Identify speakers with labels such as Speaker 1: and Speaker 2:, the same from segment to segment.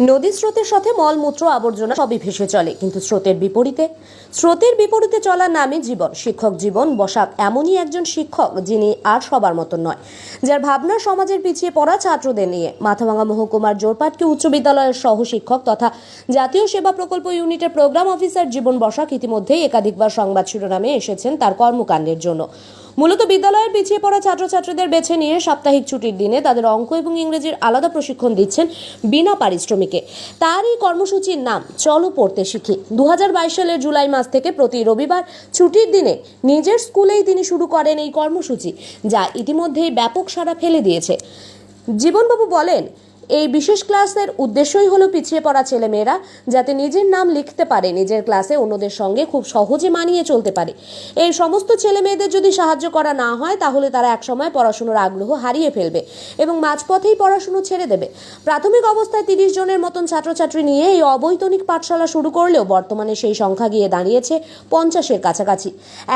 Speaker 1: নদী স্রোতের সাথে মলমূত্র আবর্জনা সবই ভেসে চলে, কিন্তু স্রোতের বিপরীতে। স্রোতের বিপরীতে চলার নামে জীবন, শিক্ষক জীবন বসাক এমনই একজন শিক্ষক যিনি আর সবার মতন নয়। যার ভাবনা সমাজের পিছিয়ে পড়া ছাত্রদের নিয়ে। মাথাভাঙা মহকুমার জোরপাটকে উচ্চ বিদ্যালয়ের সহ শিক্ষক তথা জাতীয় সেবা প্রকল্প ইউনিটের প্রোগ্রাম অফিসার জীবন বসাক ইতিমধ্যেই একাধিকবার সংবাদ শিরোনামে এসেছেন তার কর্মকাণ্ডের জন্য। মূলত বিদ্যালয়ের পিছিয়ে পড়া ছাত্রছাত্রীদের বেছে নিয়ে সাপ্তাহিক ছুটির দিনে তাদের অঙ্ক এবং ইংরেজির আলাদা প্রশিক্ষণ দিচ্ছেন বিনা পারিশ্রমিকে তার এই কর্মসূচির নাম চলো পড়তে শিখি। দু হাজার বাইশ সালের জুলাই মাস থেকে প্রতি রবিবার ছুটির দিনে নিজের স্কুলেই তিনি শুরু করেন এই কর্মসূচি, যা ইতিমধ্যেই ব্যাপক সাড়া ফেলে দিয়েছে। জীবনবাবু বলেন এই বিশেষ ক্লাসের উদ্দেশ্যই হলো পিছিয়ে পড়া ছেলেমেয়েরা যাতে নিজের নাম লিখতে পারে, নিজের ক্লাসে অন্যদের সঙ্গে খুব সহজে মানিয়ে চলতে পারে। এই সমস্ত ছেলে মেয়েদের যদি সাহায্য করা না হয়, তাহলে তারা একসময় পড়াশুনোর আগ্রহ হারিয়ে ফেলবে এবং মাঝপথেই পড়াশুনো ছেড়ে দেবে। প্রাথমিক অবস্থায় তিরিশ জনের মতন ছাত্রছাত্রী নিয়ে এই অবৈতনিক পাঠশালা শুরু করলেও বর্তমানে সেই সংখ্যা গিয়ে দাঁড়িয়েছে পঞ্চাশের কাছাকাছি।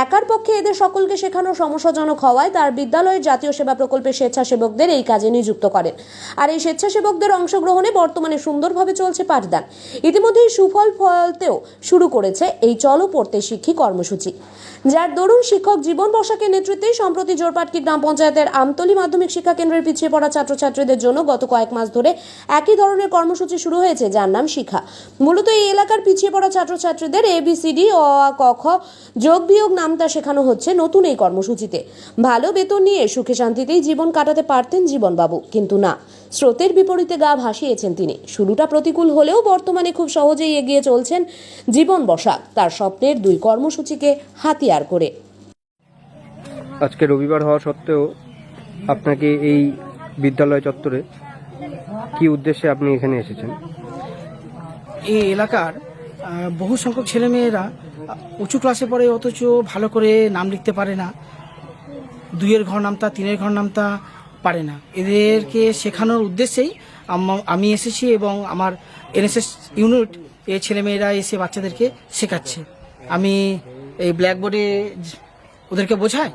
Speaker 1: একার পক্ষে এদের সকলকে শেখানো সমস্যাজনক হওয়ায় তার বিদ্যালয়ের জাতীয় সেবা প্রকল্পের স্বেচ্ছাসেবকদের এই কাজে নিযুক্ত করেন। আর এই স্বেচ্ছাসেবকদের অংশগ্রহণে বর্তমানে সুন্দরভাবে চলছে পাঠদান। ইতিমধ্যেই সুফল ফলতেও শুরু করেছে এই চলো পড়তে শিক্ষি কর্মসূচি। যার দরুন শিক্ষক জীবন বসাকের নেতৃত্বে সম্প্রতি জোরপাটকি গ্রাম পঞ্চায়েতের আমতলী মাধ্যমিক শিক্ষা কেন্দ্রের পিছিয়ে পড়া ছাত্রছাত্রীদের জন্য গত কয়েক মাস ধরে একই ধরনের কর্মসূচি শুরু হয়েছে যার নাম শিখা মূলত এই এলাকার পিছিয়ে পড়া ছাত্রছাত্রীদের এবিসিডি অ, আ, ক, খ যোগ বিয়োগ নামতা শেখানো হচ্ছে নতুন এই কর্মসূচিতে। ভালো বেতন নিয়ে সুখে শান্তিতেই জীবন কাটাতে পারতেন জীবনবাবু, কিন্তু না। স্রোতের বিপরীতে গা ভাসিয়েছেন তিনি। শুরুটা প্রতিকূল হলেও বর্তমানে খুব সহজেই এগিয়ে চলছেন জীবন বসাক তার স্বপ্নের দুই কর্মসূচিকে হাতিয়ার করে।
Speaker 2: আজকে রবিবার হওয়া সত্ত্বেও আপনাকে এই বিদ্যালয় চত্বরে কি উদ্দেশ্যে আপনি এখানে এসেছেন?
Speaker 3: এই এলাকার বহু সংখ্যক ছেলেমেয়েরা উঁচু ক্লাসে পড়ে অথচ ভালো করে নাম লিখতে পারে না। দুইয়ের ঘর নামতা তিনের ঘর নামতা পারে না। এদেরকে শেখানোর উদ্দেশ্যেই আমি এসেছি এবং আমার এনএসএস ইউনিট এই ছেলেমেয়েরা এসে বাচ্চাদেরকে শেখাচ্ছে। আমি এই ব্ল্যাকবোর্ডে ওদেরকে বোঝাই,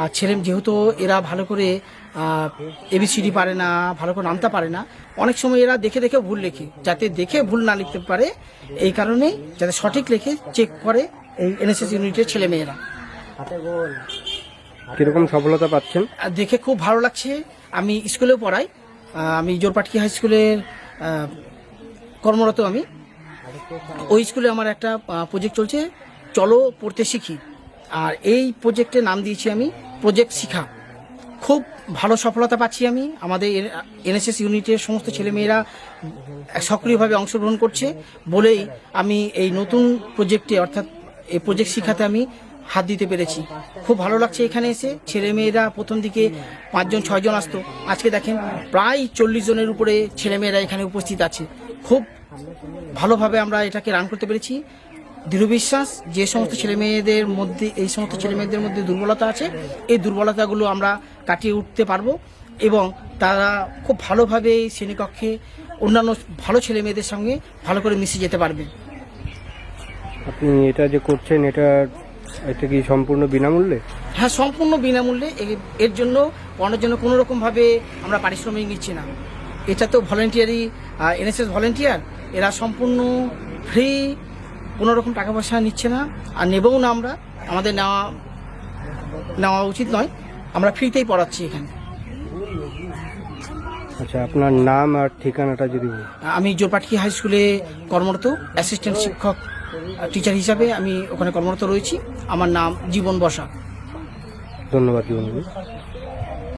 Speaker 3: আর ছেলে, যেহেতু এরা ভালো করে এবিসিডি পারে না, ভালো করে নামতে পারে না, অনেক সময় এরা দেখে দেখে ভুল লেখে। যাতে দেখে ভুল না লিখতে পারে, এই কারণে যাতে সঠিক লেখে চেক করে এই এনএসএস ইউনিটের ছেলেমেয়েরা।
Speaker 2: কীরকম সফলতা পাচ্ছেন?
Speaker 3: দেখে খুব ভালো লাগছে। আমি স্কুলেও পড়াই। আমি জোরপাটকি হাই স্কুলের কর্মরত আমি। ওই স্কুলে আমার একটা প্রজেক্ট চলছে, চলো পড়তে শিখি। আর এই প্রজেক্টের নাম দিয়েছি আমি প্রজেক্ট শিখা। খুব ভালো সফলতা পাচ্ছি আমি। আমাদের এনএসএস ইউনিটের সমস্ত ছেলেমেয়েরা সক্রিয়ভাবে অংশগ্রহণ করছে। বলেই আমি এই নতুন প্রজেক্টে অর্থাৎ এই প্রজেক্ট শিখাতে আমি হাত দিতে পেরেছি। খুব ভালো লাগছে এখানে এসে। ছেলে মেয়েরা প্রথম দিকে পাঁচজন, ছয়জন আসতো। আজকে দেখেন প্রায় চল্লিশ জনের উপরে ছেলেমেয়েরা এখানে উপস্থিত আছে। খুব ভালোভাবে আমরা এটাকে রান করতে পেরেছি। দৃঢ় বিশ্বাস, যে সমস্ত ছেলে মেয়েদের মধ্যে, এই সমস্ত ছেলে মেয়েদের মধ্যে দুর্বলতা আছে, এই দুর্বলতাগুলো আমরা কাটিয়ে উঠতে পারব এবং তারা খুব ভালোভাবে এই শ্রেণীকক্ষে অন্যান্য ভালো ছেলে মেয়েদের সঙ্গে ভালো করে মিশে যেতে পারবে।
Speaker 2: আপনি এটা যে করছেন, এটা এটা কি সম্পূর্ণ বিনামূল্যে?
Speaker 3: হ্যাঁ সম্পূর্ণ বিনামূল্যে। এর জন্য পড়ানোর জন্য কোনো রকমভাবে আমরা পারিশ্রমিক নিচ্ছি না। এটা তো ভলেন্টিয়ারি এনএসএস ভলেন্টিয়ার এরা সম্পূর্ণ ফ্রি কোনো রকম টাকা পয়সা নিচ্ছে না আর নেবও না আমরা। আমাদের নেওয়া নেওয়া উচিত নয়। আমরা ফ্রিতেই পড়াচ্ছি এখানে।
Speaker 2: আচ্ছা আপনার নাম আর ঠিকানাটা যদি
Speaker 3: আমি জোরপাটকি হাই স্কুলে কর্মরত অ্যাসিস্ট্যান্ট শিক্ষক টিচার হিসাবে আমি ওখানে কর্মরত রয়েছি। আমার নাম জীবন বসা।
Speaker 2: ধন্যবাদ জীবন